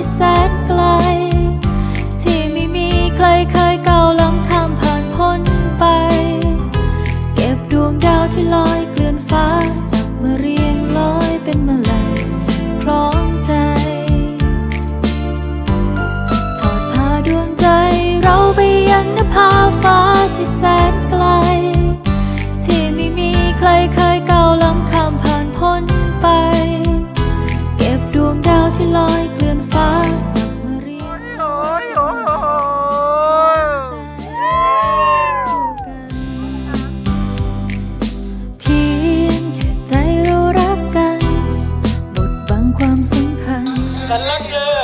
ที่แสนไกล ที่ไม่มีใครเคยก้าวล้ำข้ามผ่านพ้นไป เก็บดวงดาวที่ลอยเกลื่อนฟ้าจับมาเรียงร้อยเป็นมาลัยคล้องใจทอดพาดวงใจเราไปยังนภาฟ้าที่แสนไกล ที่ไม่มีใครเคยก้าวล้ำข้ามผ่านพ้นไป ฉันรักเธอ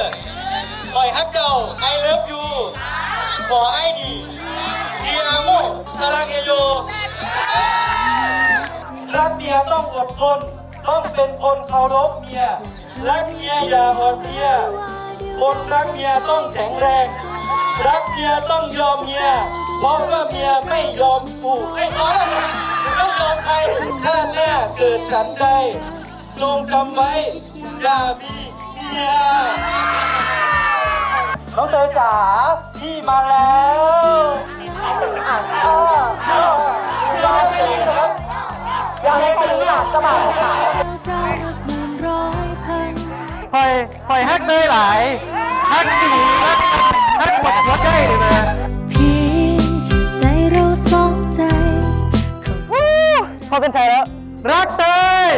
คอยฮักเจ้า I love you ขอไอ้ดีทีอาโมสลังเอโยรักเมียต้องอดทน ต้องเป็นคนเคารพเมีย รักเมียอย่าอ่อนเพลีย คนรักเมียต้องแข็งแรง รักเมียต้องยอมเมีย เพราะว่าเมียไม่ยอมกูไอ้น้อยไม่ยอมใครชาติหน้าเกิดฉันใดจงจำไว้อย่ามี ยน้องเตยจ๋าพี่มาแล้วเออเออยังไม่ตื่นครับยังไม่ตื่นอะจะมาขาเรานับหมื่นร้อยพันคอยคอยฮักเลยหลายฮักดีฮักฮักหมดหัวใจเลยนะเพียงแค่ใจเราสองใจพอเป็นใจแล้ว รักเตย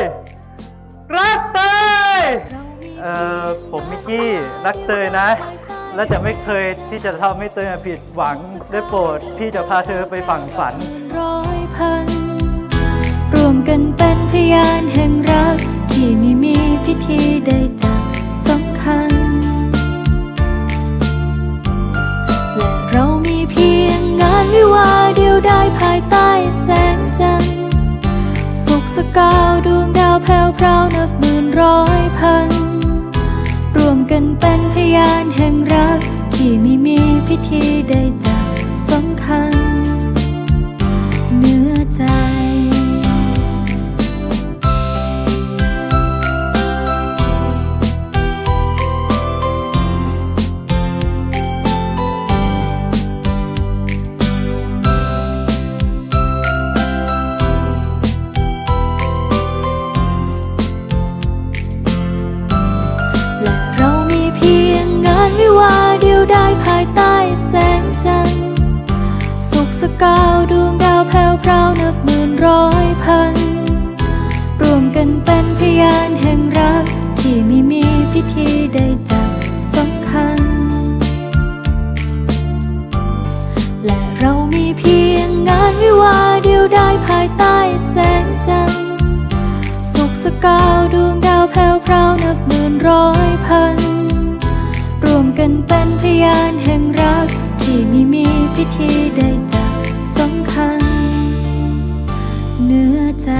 รักเตย เอ่อผมมิกกี้รักเตยนะ และจะไม่เคยที่จะทำให้เตยผิดหวังได้โปรดพี่จะพาเธอไปฝั่งฝัน ร้อยพันรวมกันเป็นพยานแห่งรักที่ไม่มีพิธีใดจะส ยานแห่งรักที่ไม่มีพิธีใดจะ กาวดวงดาวแผ่วพราวนับหมื่นร้อยพัน รวมกันเป็นพยานแห่งรัก ที่ไม่มีพิธีใดจะสำคัญ และเรามีเพียงงานวิวาเดียวได้ภายใต้แสงจันทร์สุขสกาวดวงดาวแผ่วพราวนับหมื่นร้อยพัน รวมกันเป็นพยานแห่งรัก ที่ไม่มีพิธีใด เนื้อใจ